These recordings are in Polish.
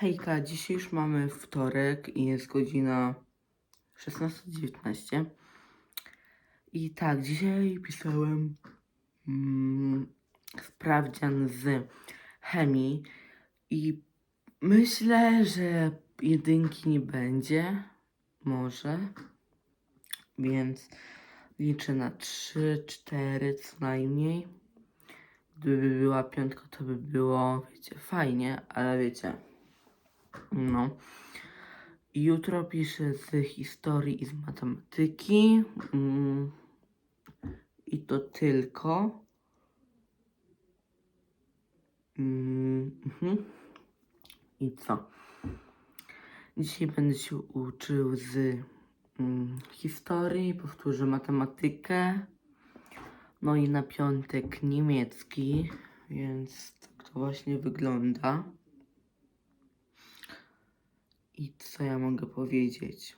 Hejka, dzisiaj już mamy wtorek i jest godzina 16.19. I tak, dzisiaj pisałem mm, sprawdzian z chemii i myślę, że jedynki nie będzie. Może. Więc liczę na 3, 4 co najmniej. Gdyby była piątka, to by było, wiecie, fajnie, ale wiecie, no. Jutro piszę z historii i z matematyki. Mm. I to tylko. Mm, mhm. I co? Dzisiaj będę się uczył z mm, historii, powtórzę matematykę. No i na piątek niemiecki, więc tak to właśnie wygląda. I co ja mogę powiedzieć?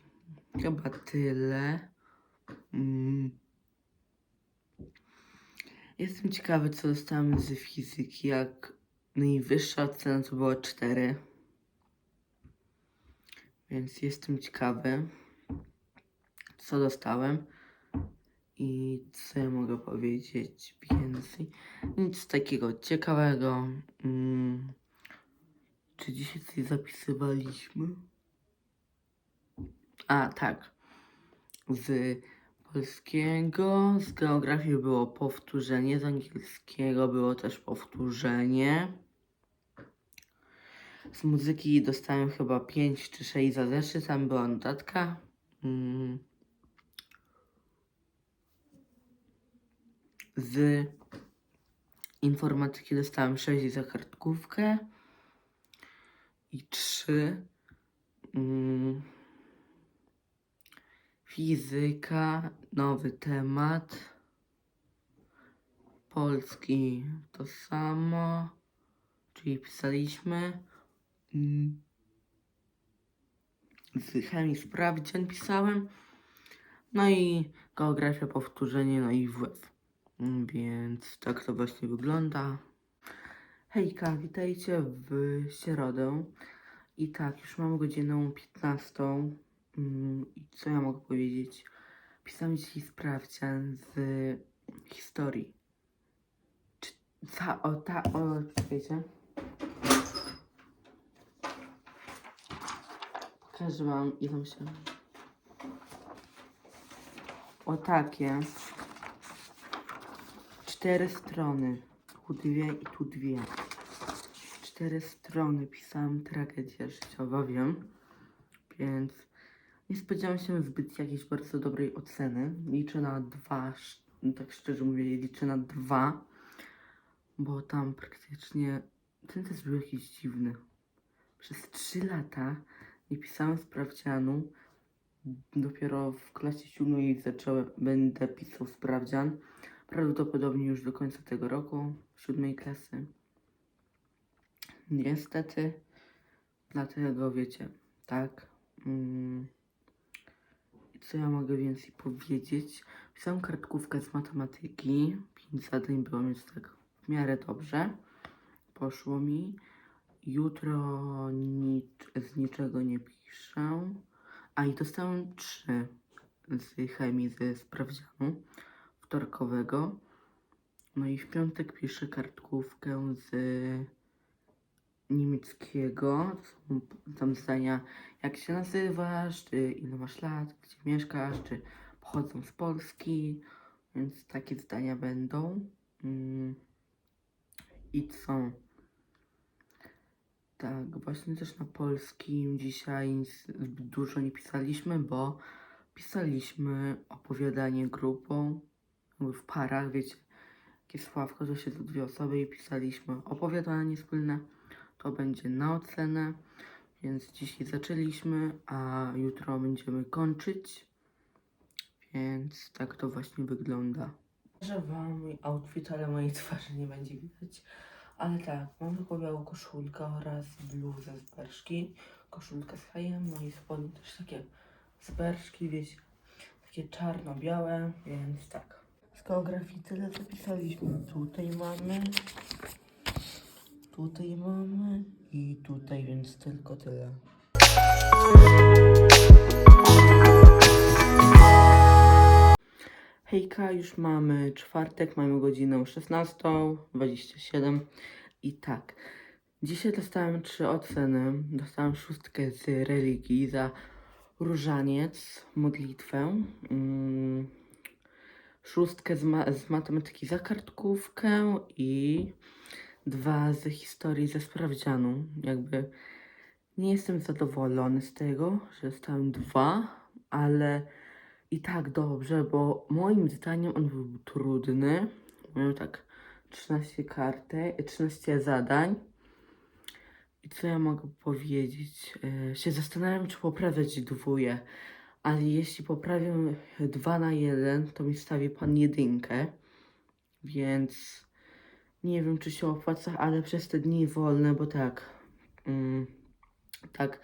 Chyba tyle. Mm. Jestem ciekawy, co dostałem z fizyki, jak najwyższa ocena to była 4. Więc jestem ciekawy, co dostałem i co ja mogę powiedzieć więcej. Nic takiego ciekawego. Mm. Czy dzisiaj coś zapisywaliśmy? A, tak. Z polskiego, z geografii było powtórzenie, z angielskiego było też powtórzenie. Z muzyki dostałem chyba 5 czy 6 za zeszyt, tam była notatka. Mm. Z informatyki dostałem 6 za kartkówkę i 3. Fizyka, nowy temat. Polski to samo, czyli pisaliśmy. Z chemii sprawdzian pisałem. No i geografia powtórzenie, no i WF. Mm, Więc tak to właśnie wygląda. Hejka, witajcie w środę. I tak, już mam godzinę 15. Mm, co ja mogę powiedzieć? Pisałem dzisiaj sprawdzian z historii. Czy, ta, o, ta, o, wiecie? Każdy mam, idą się. O takie. Cztery strony. Tu dwie i tu dwie. Cztery strony pisałem tragedia życiowa, wiem. Więc nie spodziewam się zbyt jakiejś bardzo dobrej oceny. Liczę na dwa, no tak szczerze mówię, liczę na dwa. Bo tam praktycznie ten test był jakiś dziwny. Przez trzy lata nie pisałem sprawdzianu. Dopiero w klasie siódmej zacząłem, będę pisał sprawdzian. Prawdopodobnie już do końca tego roku, siódmej klasy. Niestety, dlatego wiecie, tak. Mm, co ja mogę więcej powiedzieć? Pisałem kartkówkę z matematyki. Pięć zadań było, więc tak w miarę dobrze. Poszło mi. Jutro nic, z niczego nie piszę. A i dostałem trzy z chemii ze sprawdzianu wtorkowego. No i w piątek piszę kartkówkę z niemieckiego. To są tam zdania, jak się nazywasz, czy ile masz lat, gdzie mieszkasz, czy pochodzą z Polski. Więc takie zdania będą. Mm. I co? Tak, właśnie też na polskim dzisiaj zbyt dużo nie pisaliśmy, bo pisaliśmy opowiadanie grupą, w parach, wiecie, jakie sławko, że się to dwie osoby i pisaliśmy opowiadanie wspólne. To będzie na ocenę, więc dzisiaj zaczęliśmy, a jutro będziemy kończyć. Więc tak to właśnie wygląda. Że wam mój outfit, ale mojej twarzy nie będzie widać. Ale tak, mam taką białą koszulkę oraz bluzę z berszki. Koszulkę z hajem, no i spodnie też takie z berszki, wiecie, takie czarno-białe, więc tak. Z geografii tyle zapisaliśmy. Tutaj mamy, tutaj mamy, I tutaj więc tylko tyle. Hejka, już mamy czwartek, mamy godzinę 16.27 i tak. Dzisiaj dostałem trzy oceny. Dostałem szóstkę z religii za różaniec, modlitwę. Mm, szóstkę z, ma- z matematyki za kartkówkę i dwa z historii ze sprawdzianu. Jakby nie jestem zadowolony z tego, że dostałem dwa, ale i tak dobrze, bo moim zdaniem on był trudny. Miał tak 13 kartek, 13 zadań. I co ja mogę powiedzieć? E, się zastanawiam, czy poprawiać dwóje. Ale jeśli poprawię 2 na 1, to mi stawi pan jedynkę. Więc nie wiem, czy się opłaca, ale przez te dni wolne, bo tak. Mm, tak.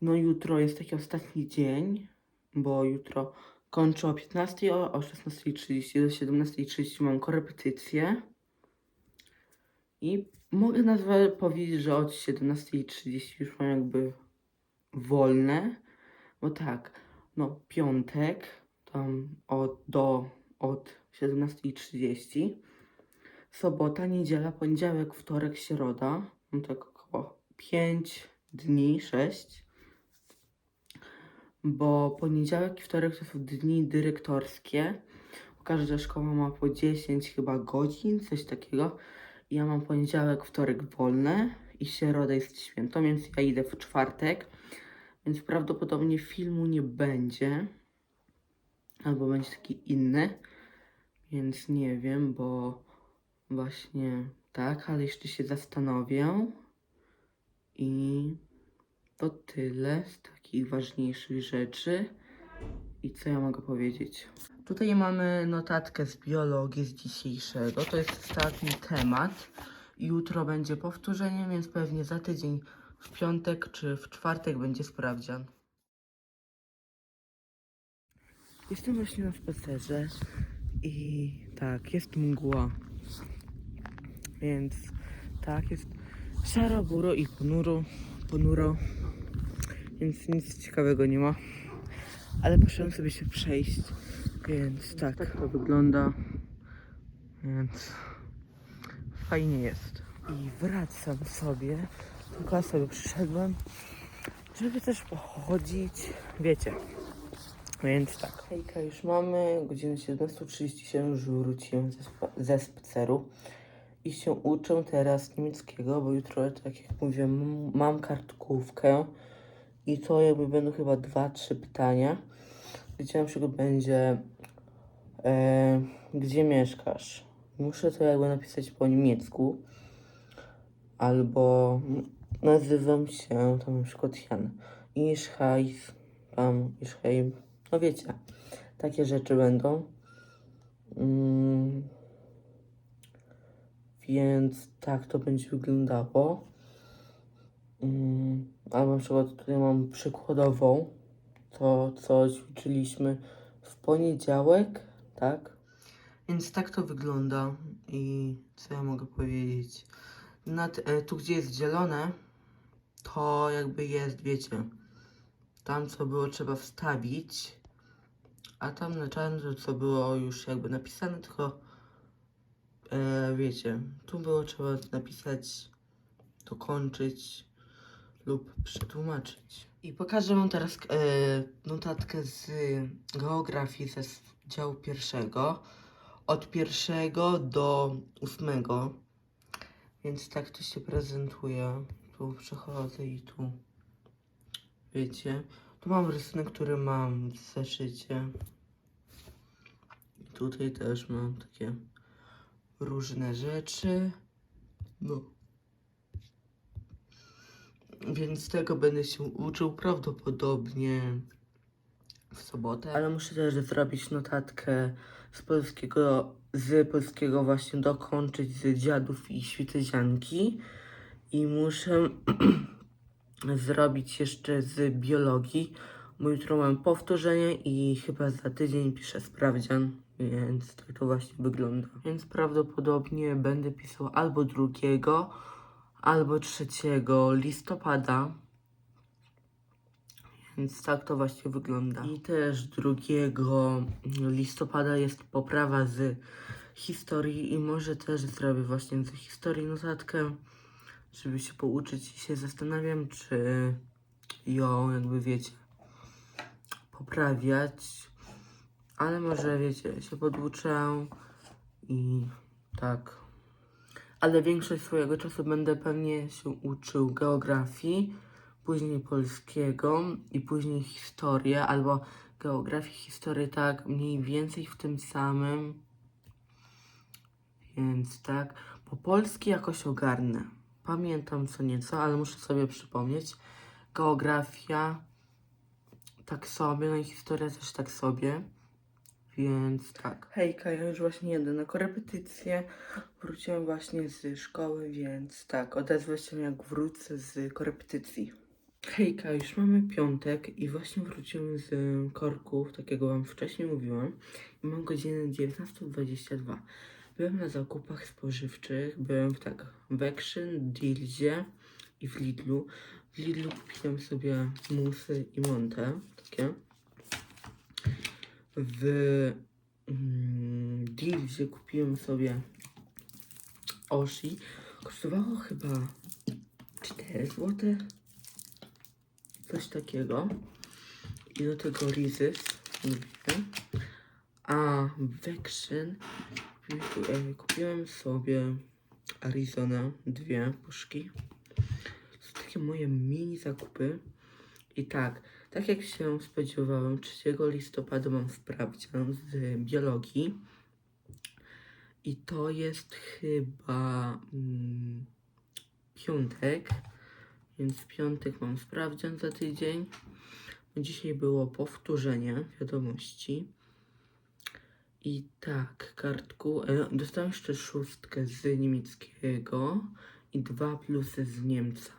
No jutro jest taki ostatni dzień, bo jutro kończę o 15, o, o 16.30 do 17.30 mam korepetycję. I mogę nazwać, powiedzieć, że od 17.30 już mam jakby wolne, bo tak, no piątek, tam od, do, od 17.30, sobota, niedziela, poniedziałek, wtorek, środa, mam tak około 5 dni, 6, bo poniedziałek i wtorek to są dni dyrektorskie, każda szkoła ma po 10 chyba godzin, coś takiego. Ja mam poniedziałek, wtorek wolne i środa jest święto, więc ja idę w czwartek, więc prawdopodobnie filmu nie będzie, albo będzie taki inny, więc nie wiem, bo właśnie tak, ale jeszcze się zastanowię i to tyle z takich ważniejszych rzeczy. I co ja mogę powiedzieć? Tutaj mamy notatkę z biologii z dzisiejszego. To jest ostatni temat. Jutro będzie powtórzenie, więc pewnie za tydzień w piątek czy w czwartek będzie sprawdzian. Jestem właśnie na spacerze i tak, jest mgła. Więc tak, jest szaro, buro i ponuro, ponuro. Więc nic ciekawego nie ma. Ale poszedłem sobie się przejść, więc tak, tak to wygląda. Więc fajnie jest. I wracam sobie, tylko sobie przyszedłem, żeby też pochodzić, wiecie. Więc tak. Hejka, już mamy godzinę 17.37, już wróciłem ze, spa- ze spaceru i się uczę teraz niemieckiego, bo jutro, tak jak mówiłem, m- mam kartkówkę i to jakby będą chyba dwa, trzy pytania, gdzie na przykład będzie e, gdzie mieszkasz? Muszę to jakby napisać po niemiecku. Albo nazywam się tam na przykład Jan. Ischheis, tam Ischheim, no wiecie, takie rzeczy będą. Mm, więc tak to będzie wyglądało. Mm, albo na przykład tutaj mam przykładową, to co ćwiczyliśmy w poniedziałek, tak? Więc tak to wygląda i co ja mogę powiedzieć? Nad, e, tu gdzie jest zielone, to jakby jest, wiecie, tam co było trzeba wstawić, a tam na czarno co było już jakby napisane, tylko e, wiecie, tu było trzeba napisać, dokończyć lub przetłumaczyć. I pokażę wam teraz e, notatkę z geografii ze działu pierwszego, od pierwszego do ósmego. Więc tak to się prezentuje. Tu przechodzę i tu. Wiecie, tu mam rysunek, który mam w zeszycie. I tutaj też mam takie różne rzeczy. No. Więc tego będę się uczył prawdopodobnie w sobotę. Ale muszę też zrobić notatkę z polskiego, z polskiego właśnie dokończyć z dziadów i świtezianki. I muszę zrobić jeszcze z biologii, bo jutro mam powtórzenie i chyba za tydzień piszę sprawdzian, więc tak to właśnie wygląda. Więc prawdopodobnie będę pisał albo drugiego, albo 3 listopada. Więc tak to właśnie wygląda. I też 2 listopada jest poprawa z historii i może też zrobię właśnie z historii notatkę, żeby się pouczyć i się zastanawiam, czy ją jakby wiecie poprawiać, ale może wiecie, się podłóczę i tak. Ale większość swojego czasu będę pewnie się uczył geografii, później polskiego i później historię, albo geografii, historii, tak mniej więcej w tym samym. Więc tak, po polski jakoś ogarnę. Pamiętam co nieco, ale muszę sobie przypomnieć. Geografia tak sobie, no i historia też tak sobie. Więc tak. Hejka, ja już właśnie jedę na korepetycję. Wróciłem właśnie z szkoły, więc tak, odezwę się jak wrócę z korepetycji. Hejka, już mamy piątek i właśnie wróciłem z korków, takiego wam wcześniej mówiłam. I mam godzinę 19.22. Byłem na zakupach spożywczych, byłem w tak w Action, Dealzie i w Lidlu. W Lidlu kupiłem sobie musy i montę, takie. W mm, Dealzie kupiłem sobie Oshi. Kosztowało chyba 4 zł. Coś takiego. I do tego. Mówię. A e, kupiłem sobie Arizona, dwie puszki. To są takie moje mini zakupy. I tak, tak jak się spodziewałem, 3 listopada mam sprawdzian z biologii. I to jest chyba mm, piątek. Więc w piątek mam sprawdzian za tydzień. Dzisiaj było powtórzenie wiadomości. I tak, kartku. E, dostałem jeszcze szóstkę z niemieckiego i dwa plusy z Niemca,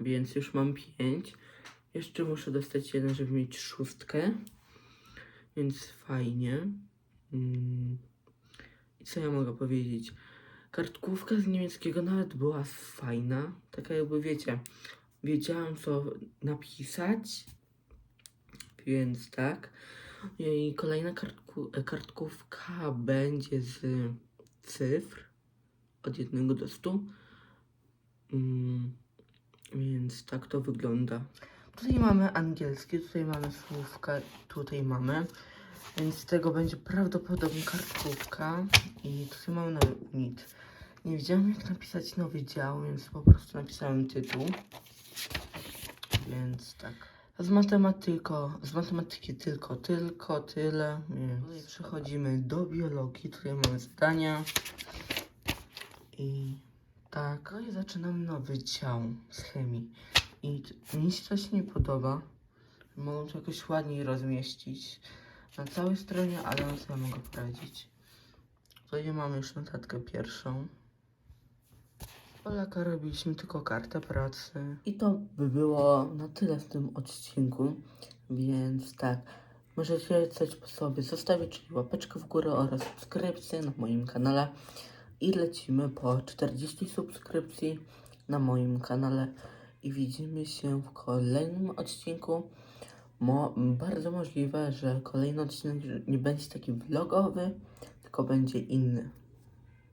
więc już mam pięć. Jeszcze muszę dostać jeden, żeby mieć szóstkę, więc fajnie. Mm. I co ja mogę powiedzieć? Kartkówka z niemieckiego nawet była fajna. Taka jakby wiecie, wiedziałem co napisać, więc tak. I kolejna kartkówka będzie z cyfr od 1 do 100. Mm, więc tak to wygląda. Tutaj mamy angielski, tutaj mamy słówka, tutaj mamy. Więc z tego będzie prawdopodobnie kartkówka. I tutaj mamy nowy unit. Nie wiedziałem jak napisać nowy dział, więc po prostu napisałem tytuł. Więc tak. Z matematyko, z matematyki tylko, tylko tyle. Więc tutaj przechodzimy do biologii. Tutaj mamy zdania. I tak, no i zaczynamy nowy dział z chemii. I mi się coś nie podoba. Mogą to jakoś ładniej rozmieścić na całej stronie, ale co ja mogę poradzić? Tutaj mamy już notatkę pierwszą. Polaka robiliśmy tylko kartę pracy. I to by było na tyle w tym odcinku. Więc tak, możecie coś po sobie zostawić, czyli łapeczkę w górę oraz subskrypcję na moim kanale. I lecimy po 40 subskrypcji na moim kanale. I widzimy się w kolejnym odcinku. Mo bardzo możliwe, że kolejny odcinek nie będzie taki vlogowy, tylko będzie inny.